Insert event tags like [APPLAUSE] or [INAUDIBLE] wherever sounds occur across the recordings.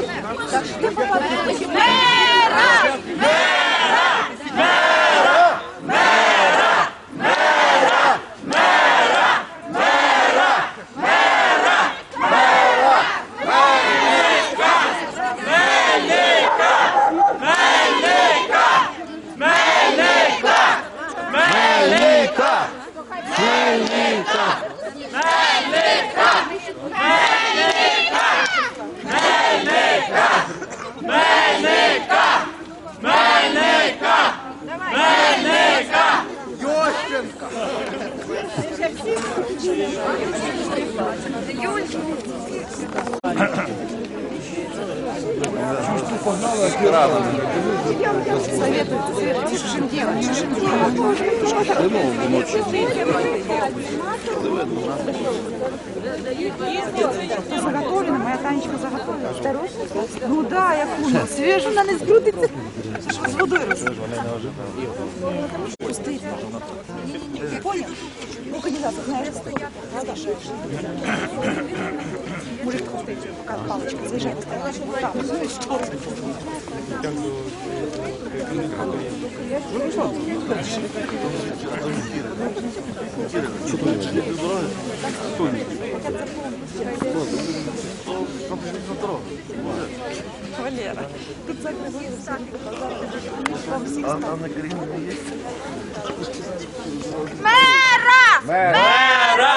来跟爸来 Заготовлена, моя Танечка заготовлена. Ну да, я хуна. Свіжу, вона не збрудиться. з води Пустить. Понял? Ну, кандидатов на это стоят. Мужик пустить, пока палочка заезжает. Что ты Мера! Мера!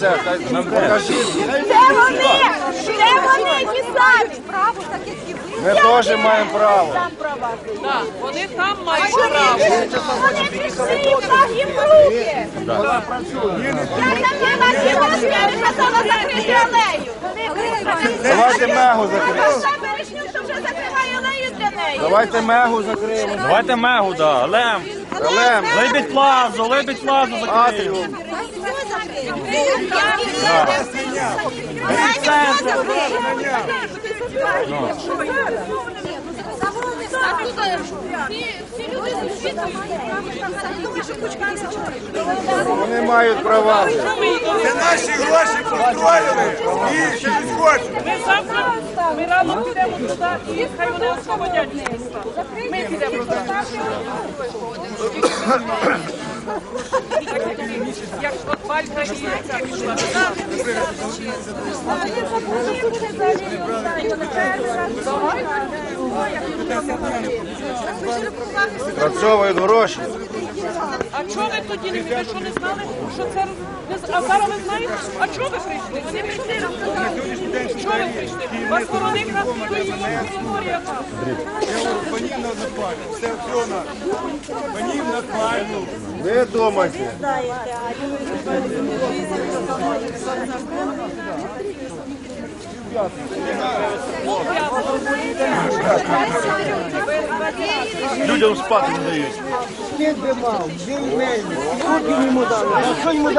Це? Нам покажіть. Де вони? Де вони писати? Право, так як і ви. Ми теж маємо право. Вони там мають право. Вони прийшли, так їм руки. Я на сьогодні казала закрити алею. Давайте мегу закриємо. Що вже закриває алею для неї. Давайте мегу закриємо. Давайте мегу, да. Лем. Лем, Лебідь плазу, лебідь плазу закриємо. Вони мають права. Це наші гроші построїли і ще не хочуть. Ми завтра ми рано підемо туди і хай вони освободять ці міста. Ми підемо туди. [CLEARS THROAT] [CLEARS THROAT] Як от Валька і ця пішла. Працьовують гроші. А чого ви тоді не ви що не знали, що це а зараз ви знаєте? А чого ви прийшли? Вони прийшли нам сказали. Чого ви прийшли? Вас Вороника Морія там. Панів на запалю, все все на панів на пальну. Ви думайте. Людям спати не дають. Кит би мав, він мельник. Скільки.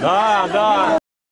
Так, так.